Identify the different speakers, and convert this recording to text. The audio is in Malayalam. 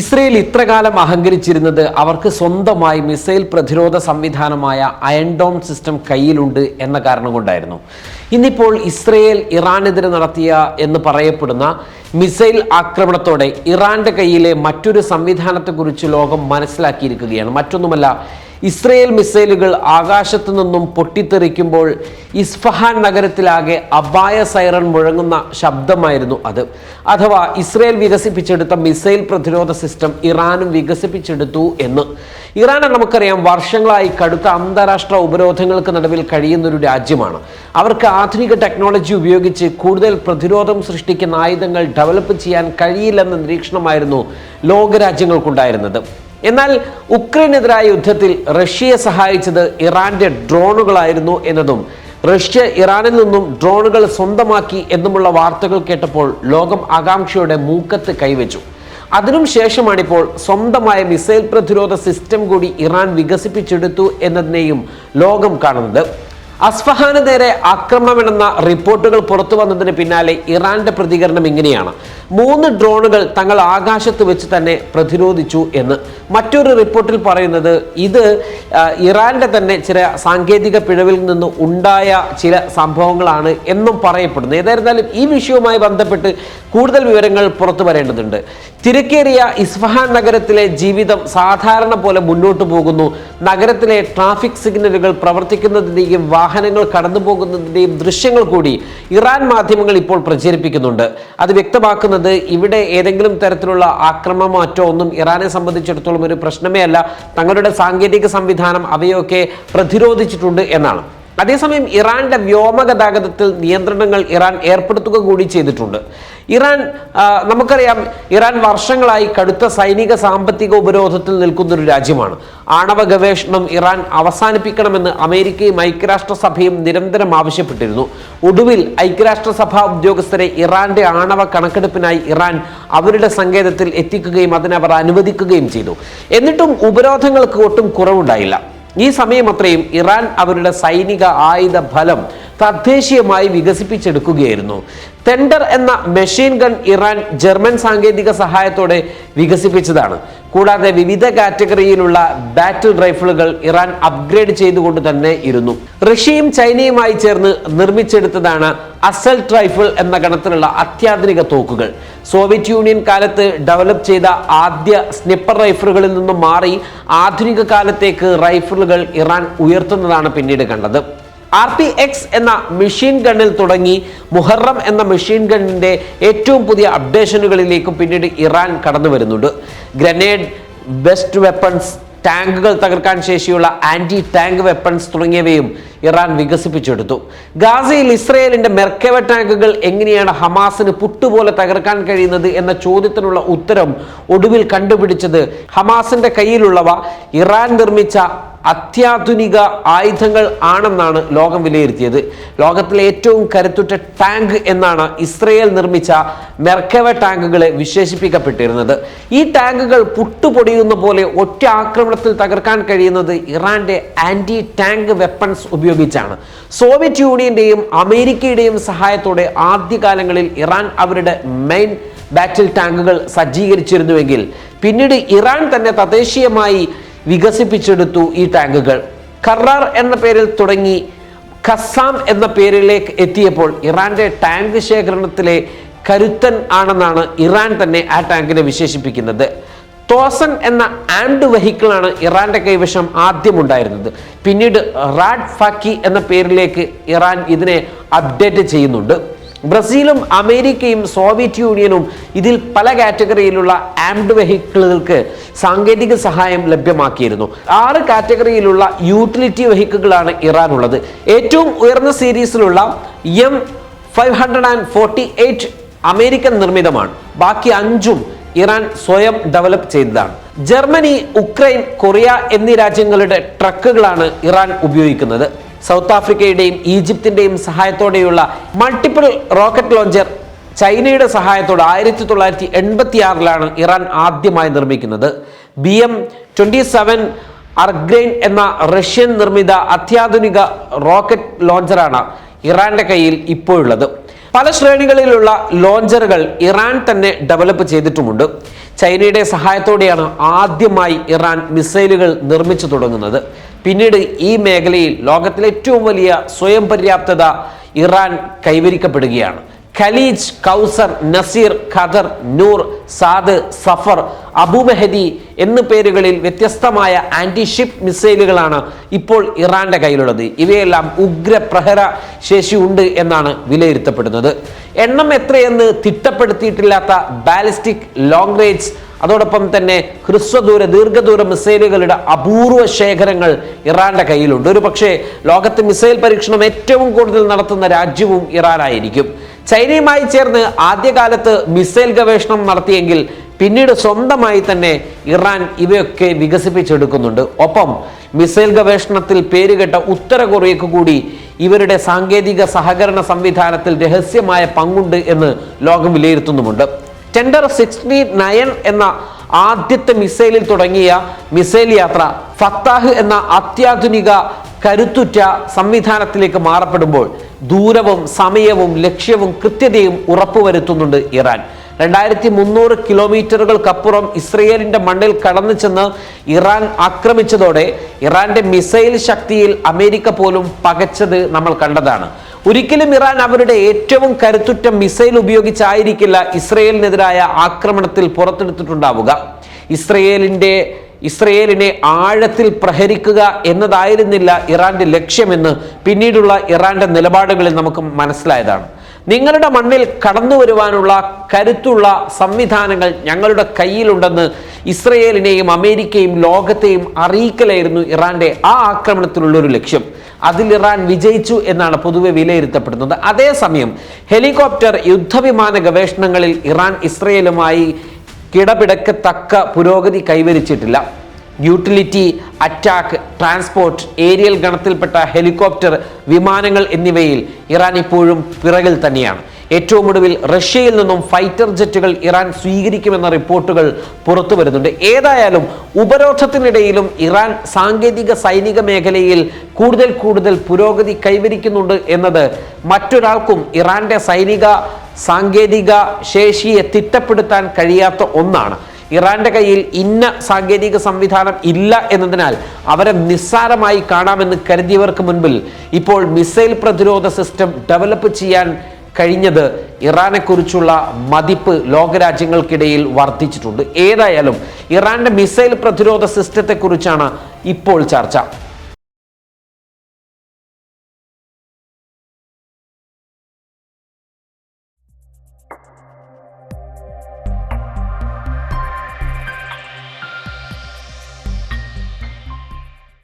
Speaker 1: ഇസ്രയേൽ ഇത്രകാലം അഹങ്കരിച്ചിരുന്നത് അവർക്ക് സ്വന്തമായി മിസൈൽ പ്രതിരോധ സംവിധാനമായ അയൺഡോം സിസ്റ്റം കയ്യിലുണ്ട് എന്ന കാരണം കൊണ്ടായിരുന്നു. ഇന്നിപ്പോൾ ഇസ്രയേൽ ഇറാനെതിരെ നടത്തിയ എന്ന് പറയപ്പെടുന്ന മിസൈൽ ആക്രമണത്തോടെ ഇറാന്റെ കയ്യിലെ മറ്റൊരു സംവിധാനത്തെക്കുറിച്ച് ലോകം മനസ്സിലാക്കിയിരിക്കുകയാണ്. മറ്റൊന്നുമല്ല ഇസ്രയേൽ മിസൈലുകൾ ആകാശത്തു നിന്നും പൊട്ടിത്തെറിക്കുമ്പോൾ ഇസ്ഫഹാൻ നഗരത്തിലാകെ അപായ സൈറൺ മുഴങ്ങുന്ന ശബ്ദമായിരുന്നു അത്. അഥവാ ഇസ്രയേൽ വികസിപ്പിച്ചെടുത്ത മിസൈൽ പ്രതിരോധ സിസ്റ്റം ഇറാനും വികസിപ്പിച്ചെടുത്തു എന്ന്. ഇറാനെ നമുക്കറിയാം വർഷങ്ങളായി കടുത്ത അന്താരാഷ്ട്ര ഉപരോധങ്ങൾക്ക് നടുവിൽ കഴിയുന്ന ഒരു രാജ്യമാണ്. അവർക്ക് ആധുനിക ടെക്നോളജി ഉപയോഗിച്ച് കൂടുതൽ പ്രതിരോധം സൃഷ്ടിക്കുന്ന ആയുധങ്ങൾ ഡെവലപ്പ് ചെയ്യാൻ കഴിയില്ലെന്ന നിരീക്ഷണമായിരുന്നു ലോകരാജ്യങ്ങൾക്കുണ്ടായിരുന്നത്. എന്നാൽ ഉക്രൈനെതിരായ യുദ്ധത്തിൽ റഷ്യയെ സഹായിച്ചത് ഇറാന്റെ ഡ്രോണുകളായിരുന്നു എന്നതും റഷ്യ ഇറാനിൽ നിന്നും ഡ്രോണുകൾ സ്വന്തമാക്കി എന്നുമുള്ള വാർത്തകൾ കേട്ടപ്പോൾ ലോകം ആകാംക്ഷയുടെ മൂക്കത്ത് കൈവച്ചു. അതിനും ശേഷമാണിപ്പോൾ സ്വന്തമായ മിസൈൽ പ്രതിരോധ സിസ്റ്റം കൂടി ഇറാൻ വികസിപ്പിച്ചെടുത്തു എന്നതിനെയും ലോകം കാണുന്നത്. അസ്ഫഹാന് നേരെ ആക്രമണമെന്ന റിപ്പോർട്ടുകൾ പുറത്തു വന്നതിന് പിന്നാലെ ഇറാന്റെ പ്രതികരണം ഇങ്ങനെയാണ്. മൂന്ന് ഡ്രോണുകൾ തങ്ങൾ ആകാശത്ത് വെച്ച് തന്നെ പ്രതിരോധിച്ചു എന്ന്. മറ്റൊരു റിപ്പോർട്ടിൽ പറയുന്നത് ഇത് ഇറാന്റെ തന്നെ ചില സാങ്കേതിക പിഴവിൽ നിന്ന് ഉണ്ടായ ചില സംഭവങ്ങളാണ് എന്നും പറയപ്പെടുന്നു ഏതായിരുന്നാലും ഈ വിഷയവുമായി ബന്ധപ്പെട്ട് കൂടുതൽ വിവരങ്ങൾ പുറത്തു വരേണ്ടതുണ്ട്. തിരക്കേറിയ ഇസ്ഫഹാൻ നഗരത്തിലെ ജീവിതം സാധാരണ പോലെ മുന്നോട്ട് പോകുന്നു. നഗരത്തിലെ ട്രാഫിക് സിഗ്നലുകൾ പ്രവർത്തിക്കുന്നതിന്റെയും വാഹനങ്ങൾ കടന്നു പോകുന്നതിന്റെയും ദൃശ്യങ്ങൾ കൂടി ഇറാൻ മാധ്യമങ്ങൾ ഇപ്പോൾ പ്രചരിപ്പിക്കുന്നുണ്ട്. അത് വ്യക്തമാക്കുന്നത് ഇവിടെ ഏതെങ്കിലും തരത്തിലുള്ള ആക്രമമാറ്റോ ഒന്നും ഇറാനെ സംബന്ധിച്ചിടത്തോളം ഒരു പ്രശ്നമേ അല്ല. തങ്ങളുടെ സാങ്കേതിക സംവിധാനം അവയൊക്കെ പ്രതിരോധിച്ചിട്ടുണ്ട് എന്നാണ്. അതേസമയം ഇറാന്റെ വ്യോമഗതാഗതത്തിൽ നിയന്ത്രണങ്ങൾ ഇറാൻ ഏർപ്പെടുത്തുക കൂടി ചെയ്തിട്ടുണ്ട്. ഇറാൻ നമുക്കറിയാം ഇറാൻ വർഷങ്ങളായി കടുത്ത സൈനിക സാമ്പത്തിക ഉപരോധത്തിൽ നിൽക്കുന്ന ഒരു രാജ്യമാണ്. ആണവ ഗവേഷണം ഇറാൻ അവസാനിപ്പിക്കണമെന്ന് അമേരിക്കയും ഐക്യരാഷ്ട്രസഭയും നിരന്തരം ആവശ്യപ്പെട്ടിരുന്നു. ഒടുവിൽ ഐക്യരാഷ്ട്രസഭ ഉദ്യോഗസ്ഥരെ ഇറാന്റെ ആണവ കണക്കെടുപ്പിനായി ഇറാൻ അവരുടെ സങ്കേതത്തിൽ എത്തിക്കുകയും അതിനവർ അനുവദിക്കുകയും ചെയ്തു. എന്നിട്ടും ഉപരോധങ്ങൾക്ക് ഒട്ടും കുറവുണ്ടായില്ല. ഈ സമയം അത്രയും ഇറാൻ അവരുടെ സൈനിക ആയുധ ഫലം തദ്ദേശീയമായി വികസിപ്പിച്ചെടുക്കുകയായിരുന്നു. ടെൻഡർ എന്ന മെഷീൻ ഗൺ ഇറാൻ ജർമ്മൻ സാങ്കേതിക സഹായത്തോടെ വികസിപ്പിച്ചതാണ്. കൂടാതെ വിവിധ കാറ്റഗറിയിലുള്ള ബാറ്റിൽ റൈഫിളുകൾ ഇറാൻ അപ്ഗ്രേഡ് ചെയ്തുകൊണ്ട് തന്നെ ഇരുന്നു. റഷ്യയും ചൈനയുമായി ചേർന്ന് നിർമ്മിച്ചെടുത്തതാണ് അസൽട്ട് റൈഫിൾ എന്ന ഗണത്തിലുള്ള അത്യാധുനിക തോക്കുകൾ. സോവിയറ്റ് യൂണിയൻ കാലത്ത് ഡെവലപ്പ് ചെയ്ത ആദ്യ സ്നിപ്പർ റൈഫിളുകളിൽ നിന്നും മാറി ആധുനിക കാലത്തേക്ക് റൈഫിളുകൾ ഇറാൻ ഉയർത്തുന്നതാണ് പിന്നീട് കണ്ടത്. ആർ ടി എക്സ് എന്ന മെഷീൻ ഗണ്ണിൽ തുടങ്ങി മുഹറം എന്ന മെഷീൻ ഗണ്ണിന്റെ ഏറ്റവും പുതിയ അപ്ഡേഷനുകളിലേക്കും പിന്നീട് ഇറാൻ കടന്നു വരുന്നുണ്ട്. ഗ്രനേഡ് ബെസ്റ്റ് വെപ്പൺസ് ടാങ്കുകൾ തകർക്കാൻ ശേഷിയുള്ള ആന്റി ടാങ്ക് വെപ്പൺസ് തുടങ്ങിയവയും ഇറാൻ വികസിപ്പിച്ചെടുത്തു. ഗാസയിൽ ഇസ്രയേലിന്റെ മെർക്കവ ടാങ്കുകൾ എങ്ങനെയാണ് ഹമാസിന് പുട്ടുപോലെ തകർക്കാൻ കഴിയുന്നത് എന്ന ചോദ്യത്തിനുള്ള ഉത്തരം ഒടുവിൽ കണ്ടുപിടിച്ചത് ഹമാസിന്റെ കയ്യിലുള്ളവ ഇറാൻ നിർമ്മിച്ച അത്യാധുനിക ആയുധങ്ങൾ ആണെന്നാണ് ലോകം വിലയിരുത്തിയത്. ലോകത്തിലെ ഏറ്റവും കരുത്തുറ്റ ടാങ്ക് എന്നാണ് ഇസ്രയേൽ നിർമ്മിച്ച മെർക്കവ ടാങ്കുകളെ വിശേഷിപ്പിക്കപ്പെട്ടിരുന്നത്. ഈ ടാങ്കുകൾ പുട്ടുപൊടിയുന്ന പോലെ ഒറ്റ ആക്രമണത്തിൽ തകർക്കാൻ കഴിയുന്നത് ഇറാന്റെ ആന്റി ടാങ്ക് വെപ്പൺസ് ഉപയോഗിച്ചാണ്. സോവിയറ്റ് യൂണിയന്റെയും അമേരിക്കയുടെയും സഹായത്തോടെ ആദ്യകാലങ്ങളിൽ ഇറാൻ അവരുടെ മെയിൻ ബാറ്റിൽ ടാങ്കുകൾ സജ്ജീകരിച്ചിരുന്നുവെങ്കിൽ പിന്നീട് ഇറാൻ തന്നെ തദ്ദേശീയമായി വികസിപ്പിച്ചെടുത്തു ഈ ടാങ്കുകൾ. കറാർ എന്ന പേരിൽ തുടങ്ങി ഖസാം എന്ന പേരിലേക്ക് എത്തിയപ്പോൾ ഇറാന്റെ ടാങ്ക് ശേഖരണത്തിലെ കരുത്തൻ ആണെന്നാണ് ഇറാൻ തന്നെ ആ ടാങ്കിനെ വിശേഷിപ്പിക്കുന്നത്. തോസൻ എന്ന ആംഡ് വെഹിക്കിളാണ് ഇറാന്റെ കൈവശം ആദ്യം ഉണ്ടായിരുന്നത് പിന്നീട് റാഡ് ഫാക്കി എന്ന പേരിലേക്ക് ഇറാൻ ഇതിനെ അപ്ഡേറ്റ് ചെയ്യുന്നുണ്ട്. ബ്രസീലും അമേരിക്കയും സോവിയറ്റ് യൂണിയനും ഇതിൽ പല കാറ്റഗറിയിലുള്ള ആംഡ് വെഹിക്കിളുകൾക്ക് സാങ്കേതിക സഹായം ലഭ്യമാക്കിയിരുന്നു. ആറ് കാറ്റഗറിയിലുള്ള യൂട്ടിലിറ്റി വെഹിക്കിളുകളാണ് ഇറാൻ ഉള്ളത് ഏറ്റവും ഉയർന്ന സീരീസിലുള്ള M five hundred and forty eight American നിർമ്മിതമാണ്. ബാക്കി അഞ്ചും ഇറാൻ സ്വയം ഡെവലപ്പ് ചെയ്തതാണ്. ജർമ്മനി ഉക്രൈൻ കൊറിയ എന്നീ രാജ്യങ്ങളുടെ ട്രക്കുകളാണ് ഇറാൻ ഉപയോഗിക്കുന്നത്. സൗത്ത് ആഫ്രിക്കയുടെയും ഈജിപ്തിന്റെയും സഹായത്തോടെയുള്ള മൾട്ടിപ്പിൾ റോക്കറ്റ് ലോഞ്ചർ ചൈനയുടെ സഹായത്തോടെ ആയിരത്തി തൊള്ളായിരത്തി എൺപത്തി ആറിലാണ് ഇറാൻ ആദ്യമായി നിർമ്മിക്കുന്നത്. ബി എം ട്വന്റി സെവൻ അർഗ്രെയിൻ എന്ന റഷ്യൻ നിർമ്മിത അത്യാധുനിക റോക്കറ്റ് ലോഞ്ചറാണ് ഇറാന്റെ കയ്യിൽ ഇപ്പോഴുള്ളത്. പല ശ്രേണികളിലുള്ള ലോഞ്ചറുകൾ ഇറാൻ തന്നെ ഡെവലപ്പ് ചെയ്തിട്ടുമുണ്ട്. ചൈനയുടെ സഹായത്തോടെയാണ് ആദ്യമായി ഇറാൻ മിസൈലുകൾ നിർമ്മിച്ചു തുടങ്ങുന്നത്. പിന്നീട് ഈ മേഖലയിൽ ലോകത്തിലെ ഏറ്റവും വലിയ സ്വയം പര്യാപ്തത Iran കൈവരിക്കപ്പെടുകയാണ്. Khalij Kowsar Nasir Qadir Noor Saad Zafar അബുമെഹദി എന്ന പേരുകളിൽ വ്യത്യസ്തമായ ആന്റി ഷിപ്പ് മിസൈലുകളാണ് ഇപ്പോൾ ഇറാന്റെ കയ്യിലുള്ളത്. ഇവയെല്ലാം ഉഗ്ര പ്രഹര ശേഷി ഉണ്ട് എന്നാണ് വിലയിരുത്തപ്പെടുന്നത്. എണ്ണം എത്രയെന്ന് തിട്ടപ്പെടുത്തിയിട്ടില്ലാത്ത ബാലിസ്റ്റിക് ലോങ് റേഞ്ച് അതോടൊപ്പം തന്നെ ഹ്രസ്വദൂര ദീർഘദൂര മിസൈലുകളുടെ അപൂർവ ശേഖരങ്ങൾ ഇറാന്റെ കയ്യിലുണ്ട്. ഒരു പക്ഷേ ലോകത്ത് മിസൈൽ പരീക്ഷണം ഏറ്റവും കൂടുതൽ നടത്തുന്ന രാജ്യവും ഇറാനായിരിക്കും. ചൈനയുമായി ചേർന്ന് ആദ്യകാലത്ത് മിസൈൽ ഗവേഷണം നടത്തിയെങ്കിൽ പിന്നീട് സ്വന്തമായി തന്നെ ഇറാൻ ഇവയൊക്കെ വികസിപ്പിച്ചെടുക്കുന്നുണ്ട്. ഒപ്പം മിസൈൽ ഗവേഷണത്തിൽ പേരുകെട്ട ഉത്തര കൊറിയക്ക് കൂടി ഇവരുടെ സാങ്കേതിക സഹകരണ സംവിധാനത്തിൽ രഹസ്യമായ പങ്കുണ്ട് എന്ന് ലോകം വിലയിരുത്തുന്നുമുണ്ട്. ടെൻഡർ സിക്സ്റ്റി നയൻ എന്ന ആദ്യത്തെ മിസൈലിൽ തുടങ്ങിയ മിസൈൽ യാത്ര ഫത്താഹ് എന്ന അത്യാധുനിക കരുത്തുറ്റ സംവിധാനത്തിലേക്ക് മാറപ്പെടുമ്പോൾ ദൂരവും സമയവും ലക്ഷ്യവും കൃത്യതയും ഉറപ്പുവരുത്തുന്നുണ്ട് ഇറാൻ. രണ്ടായിരത്തി മുന്നൂറ് കിലോമീറ്ററുകൾക്കപ്പുറം ഇസ്രയേലിന്റെ മണ്ണിൽ കടന്നു ചെന്ന് ഇറാൻ ആക്രമിച്ചതോടെ ഇറാന്റെ മിസൈൽ ശക്തിയിൽ അമേരിക്ക പോലും പകച്ചത് നമ്മൾ കണ്ടതാണ്. ഒരിക്കലും ഇറാൻ അവരുടെ ഏറ്റവും കരുത്തുറ്റ മിസൈൽ ഉപയോഗിച്ചായിരിക്കില്ല ഇസ്രയേലിനെതിരായ ആക്രമണത്തിൽ പുറത്തെടുത്തിട്ടുണ്ടാവുക. ഇസ്രയേലിന്റെ ഇസ്രയേലിനെ ആഴത്തിൽ പ്രഹരിക്കുക എന്നതായിരുന്നില്ല ഇറാന്റെ ലക്ഷ്യമെന്ന് പിന്നീടുള്ള ഇറാന്റെ നിലപാടുകളിൽ നമുക്ക് മനസ്സിലായതാണ്. നിങ്ങളുടെ മണ്ണിൽ കടന്നു വരുവാനുള്ള കരുത്തുള്ള സംവിധാനങ്ങൾ ഞങ്ങളുടെ കയ്യിലുണ്ടെന്ന് ഇസ്രയേലിനെയും അമേരിക്കയും ലോകത്തെയും അറിയിക്കലായിരുന്നു ഇറാന്റെ ആ ആക്രമണത്തിലുള്ള ഒരു ലക്ഷ്യം. അതിൽ ഇറാൻ വിജയിച്ചു എന്നാണ് പൊതുവെ വിലയിരുത്തപ്പെടുന്നത്. അതേസമയം ഹെലികോപ്റ്റർ യുദ്ധവിമാന ഗവേഷണങ്ങളിൽ ഇറാൻ ഇസ്രയേലുമായി കിടപിടക്കത്തക്ക പുരോഗതി കൈവരിച്ചിട്ടില്ല. യൂട്ടിലിറ്റി അറ്റാക്ക് ട്രാൻസ്പോർട്ട് ഏരിയൽ ഗണത്തിൽപ്പെട്ട ഹെലികോപ്റ്റർ വിമാനങ്ങൾ എന്നിവയിൽ ഇറാൻ ഇപ്പോഴും പിറകിൽ തന്നെയാണ്. ഏറ്റവും ഒടുവിൽ റഷ്യയിൽ നിന്നും ഫൈറ്റർ ജെറ്റുകൾ ഇറാൻ സ്വീകരിക്കുമെന്ന റിപ്പോർട്ടുകൾ പുറത്തു വരുന്നുണ്ട്. ഏതായാലും ഉപരോധത്തിനിടയിലും ഇറാൻ സാങ്കേതിക സൈനിക മേഖലയിൽ കൂടുതൽ കൂടുതൽ പുരോഗതി കൈവരിക്കുന്നുണ്ട് എന്നത് മറ്റൊരാൾക്കും ഇറാന്റെ സൈനിക സാങ്കേതിക ശേഷിയെ തിട്ടപ്പെടുത്താൻ കഴിയാത്ത ഒന്നാണ്. ഇറാന്റെ കയ്യിൽ ഇന്ന സാങ്കേതിക സംവിധാനം ഇല്ല എന്നതിനാൽ അവരെ നിസ്സാരമായി കാണാമെന്ന് കരുതിയവർക്ക് മുൻപിൽ ഇപ്പോൾ മിസൈൽ പ്രതിരോധ സിസ്റ്റം ഡെവലപ്പ് ചെയ്യാൻ കഴിഞ്ഞത് ഇറാനെക്കുറിച്ചുള്ള മതിപ്പ് ലോകരാജ്യങ്ങൾക്കിടയിൽ വർദ്ധിച്ചിട്ടുണ്ട്. ഏതായാലും ഇറാന്റെ മിസൈൽ പ്രതിരോധ സിസ്റ്റത്തെക്കുറിച്ചാണ് ഇപ്പോൾ ചർച്ച.